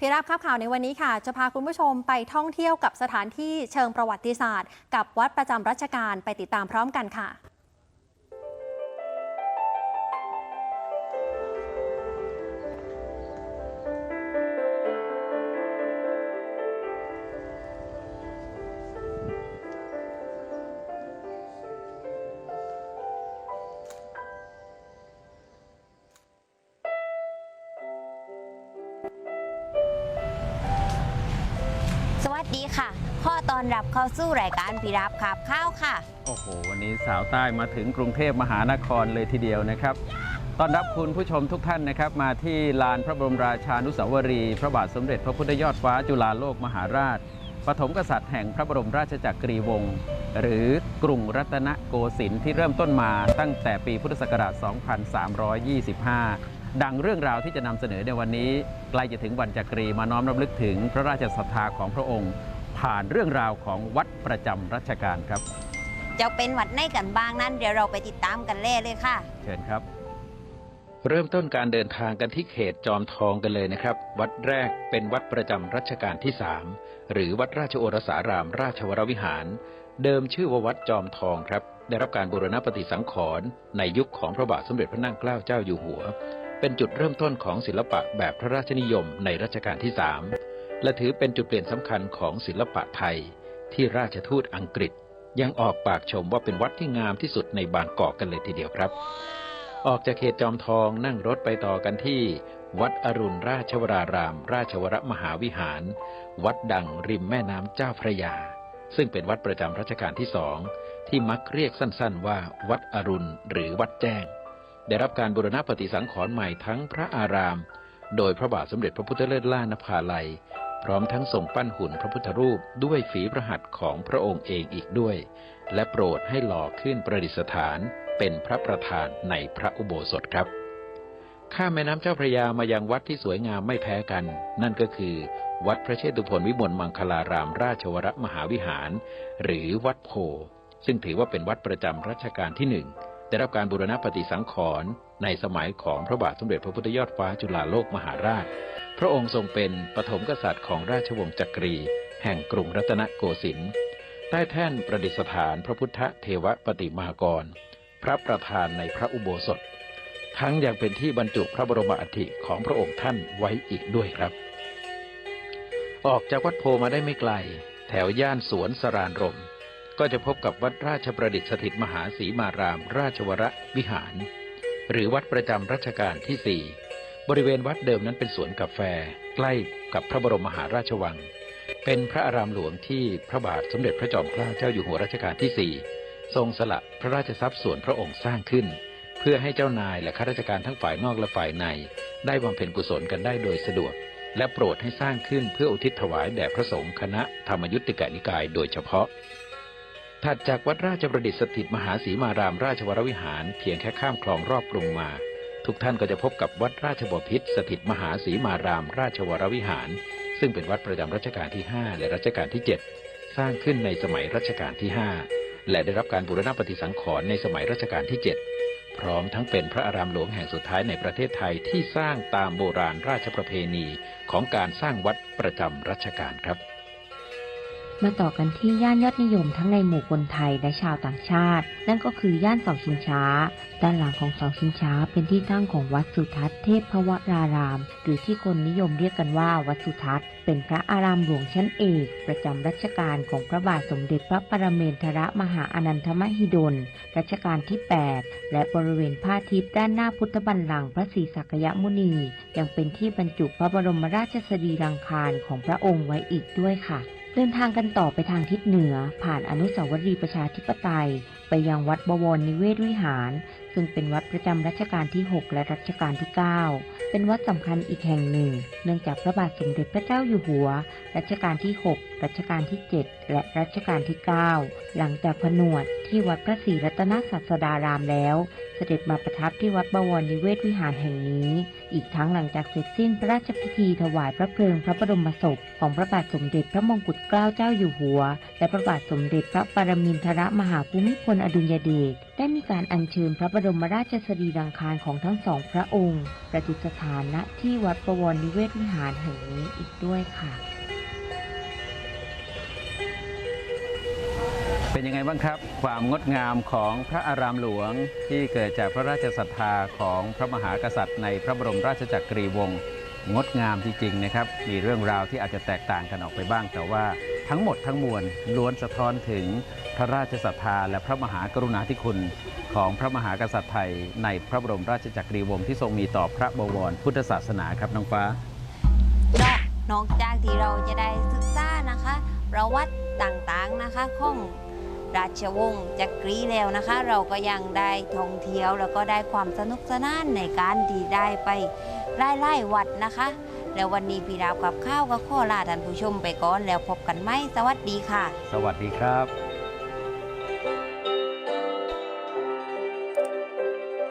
พี่รับครับข่าวในวันนี้ค่ะ จะพาคุณผู้ชมไปท่องเที่ยวกับสถานที่เชิงประวัติศาสตร์ กับวัดประจำรัชกาลไปติดตามพร้อมกันค่ะ ค่ะข้อตอนรับเข้าสู่รายการพิรับขับข้าวค่ะ โอ้โห วันนี้สาวใต้มาถึงกรุงเทพมหานครเลยทีเดียวนะครับ ต้อนรับคุณผู้ชมทุกท่านนะครับ มาที่ลานพระบรมราชานุสาวรีย์พระบาทสมเด็จพระพุทธยอดฟ้าจุฬาโลกมหาราช ปฐมกษัตริย์แห่งพระบรมราชจักรีวงศ์หรือกรุงรัตนโกสินทร์ที่เริ่มต้นมาตั้งแต่ปีพุทธศักราช 2325ดังเรื่องราวที่จะนำเสนอในวันนี้ใกล้จะถึงวันจักรีมาน้อมรำลึกถึงพระราชศรัทธาของพระองค์ ผ่านเรื่องราวของวัดประจำรัชกาลครับ จะเป็นวัดไหนกันบ้างนั้น เดี๋ยวเราไปติดตามกันเล่เลยค่ะ เชิญครับ เริ่มต้นการเดินทางกันที่เขตจอมทองกันเลยนะครับ วัดแรกเป็นวัดประจำรัชกาลที่3หรือวัดราชโอรสารามราชวรวิหาร เดิมชื่อว่าวัดจอมทองครับ ได้รับการบูรณปฏิสังขรณ์ในยุคของพระบาทสมเด็จพระนั่งเกล้าเจ้าอยู่หัว เป็นจุดเริ่มต้นของศิลปะแบบพระราชนิยมในรัชกาลที่3 และถือเป็นจุดเปลี่ยนสำคัญของศิลปะไทย ที่ราชทูตอังกฤษ ยังออกปากชมว่าเป็นวัดที่งามที่สุดในบางกอกกันเลยทีเดียวครับ ออกจากเขตจอมทองนั่งรถไปต่อกันที่ วัดอรุณราชวราราม ราชวรมหาวิหาร วัดดังริมแม่น้ำเจ้าพระยา ซึ่งเป็นวัดประจำรัชกาลที่สองที่มักเรียกสั้นๆ ว่า วัดอรุณหรือวัดแจ้ง ได้รับการบูรณะปฏิสังขรณ์ใหม่ทั้งพระอาราม โดยพระบาทสมเด็จพระพุทธเลิศล่านภาลัย พร้อมทั้งทรงปั้นหุ่นพระพุทธรูปด้วยฝีพระหัตของพระองค์เองอีกด้วย และโปรดให้หล่อขึ้นประดิษฐานเป็นพระประธานในพระอุโบสถครับ ข้ามแม่น้ำเจ้าพระยามายังวัดที่สวยงามไม่แพ้กัน นั่นก็คือ วัดพระเชตุพนวิมลมังคลารามราชวรมหาวิหาร หรือวัดโพ ซึ่งถือว่าเป็นวัดประจำรัชกาลที่หนึ่ง ได้รับการบูรณปฏิสังขรณ์ในสมัยของพระบาทสมเด็จพระพุทธยอดฟ้าจุฬาโลกมหาราช พระองค์ทรงเป็นปฐมกษัตริย์ของราชวงศ์จักรี แห่งกรุงรัตนโกสินทร์ ใต้แท่นประดิษฐานพระพุทธเทวปฏิมากร พระประธานในพระอุโบสถ ทั้งยังเป็นที่บรรจุพระบรมอัฐิของพระองค์ท่านไว้อีกด้วยครับ ออกจากวัดโพมาได้ไม่ไกล แถวย่านสวนสรานรม ก็จะพบกับวัดราชประดิษฐ์สถิตมหาศรีมาราม ราชวรวิหาร หรือวัดประจำรัชกาลที่สี่บริเวณวัดเดิมนั้นเป็นสวนกาแฟ ใกล้กับพระบรมมหาราชวัง เป็นพระอารามหลวงที่พระบาทสมเด็จพระจอมเกล้าเจ้าอยู่หัวรัชกาลที่สี่ทรงสละพระราชทรัพย์ส่วนพระองค์สร้างขึ้น เพื่อให้เจ้านายและข้าราชการทั้งฝ่ายนอกและฝ่ายใน ได้บำเพ็ญกุศลกันได้โดยสะดวก และโปรดให้สร้างขึ้นเพื่ออุทิศถวายแด่พระสงฆ์คณะธรรมยุติกนิกายโดยเฉพาะ ถัดจากวัดราชประดิษฐ์สถิตมหาศรีมารามราชวรวิหารเพียงแค่ข้ามคลองรอบกรุงมา ทุกท่านก็จะพบกับวัดราชบพิตรสถิตมหาศรีมาราม ราชวรวิหาร ซึ่งเป็นวัดประจำรัชกาลที่ 5 และรัชกาลที่ 7 สร้างขึ้นในสมัยรัชกาลที่ 5 และได้รับการบูรณปฏิสังขรณ์ในสมัยรัชกาลที่ 7 พร้อมทั้งเป็นพระอารามหลวงแห่งสุดท้ายในประเทศไทยที่สร้างตามโบราณราชประเพณีของการสร้างวัดประจำรัชกาลครับ มาต่อกันที่ย่านยอดนิยมทั้งในหมู่คนไทยและชาวต่างชาติ นั่นก็คือย่านเสาชิงช้า ด้านหลังของเสาชิงช้า เป็นที่ตั้งของวัดสุทัศน์เทพพวราราม หรือที่คนนิยมเรียกกันว่าวัดสุทัศน์ เป็นพระอารามหลวงชั้นเอก ประจำรัชกาลของพระบาทสมเด็จพระปรเมนทรมหาอนันทมหิดล รัชกาลที่ 8 และบริเวณผ้าทิพย์ด้านหน้าพุทธบัลลังก์พระศรีสักยมุนี ยังเป็นที่บรรจุพระบรมราชสรีรังคารของพระองค์ไว้อีกด้วยค่ะ เดินทางกันต่อไปทางทิศเหนือ ผ่านอนุสาวรีย์ประชาธิปไตย ไปยังวัดบวรนิเวศวิหาร ซึ่งเป็นวัดประจำรัชกาลที่ 6 และรัชกาลที่ 9 เป็นวัดสำคัญอีกแห่งหนึ่ง เนื่องจากพระบาทสมเด็จพระเจ้าอยู่หัว รัชกาลที่ 6 รัชกาลที่ 7 และรัชกาลที่ 9 หลังจากผนวดที่วัดพระศรีรัตนศาสดารามแล้ว เสด็จมาประทับที่วัดบวรนิเวศวิหารแห่งนี้ อีกทั้งหลังจากเสร็จสิ้นพระราชพิธีถวายพระเพลิงพระบรมศพของพระบาทสมเด็จพระมงกุฎเกล้าเจ้าอยู่หัว และพระบาทสมเด็จพระปรมินทรมหาภูมิพลอดุลยเดชได้มีการอัญเชิญพระบรมราชสรีรังคารของทั้งสองพระองค์ ประดิษฐานณที่วัดประวรนิเวศวิหารแห่งนี้อีกด้วยค่ะ เป็นยังไงบ้างครับ ความงดงามของพระอารามหลวงที่เกิดจากพระราชศรัทธาของพระมหากษัตริย์ ในพระบรมราชจักรีวงศ์งดงามจริงๆนะครับ มีเรื่องราวที่อาจจะแตกต่างกันออกไปบ้าง แต่ว่าทั้งหมดทั้งมวลล้วนสะท้อนถึงพระราชศรัทธาและพระมหากรุณาธิคุณของพระมหากษัตริย์ไทย ในพระบรมราชจักรีวงศ์ที่ทรงมีต่อพระบวรพุทธศาสนาครับน้องฟ้านอกนอกจากที่เราจะได้ศึกษานะคะ ประวัติต่างๆนะคะของ ราชวงศ์จักรีแล้วนะคะ เราก็ยังได้ท่องเที่ยวแล้วก็ได้ความสนุกสนานในการที่ได้ไปไล่ไล่วัดนะคะ แล้ววันนี้พี่ดาวกับข้าวก็ขอลาท่านผู้ชมไปก่อนแล้วพบกันไหมสวัสดีค่ะ สวัสดีครับ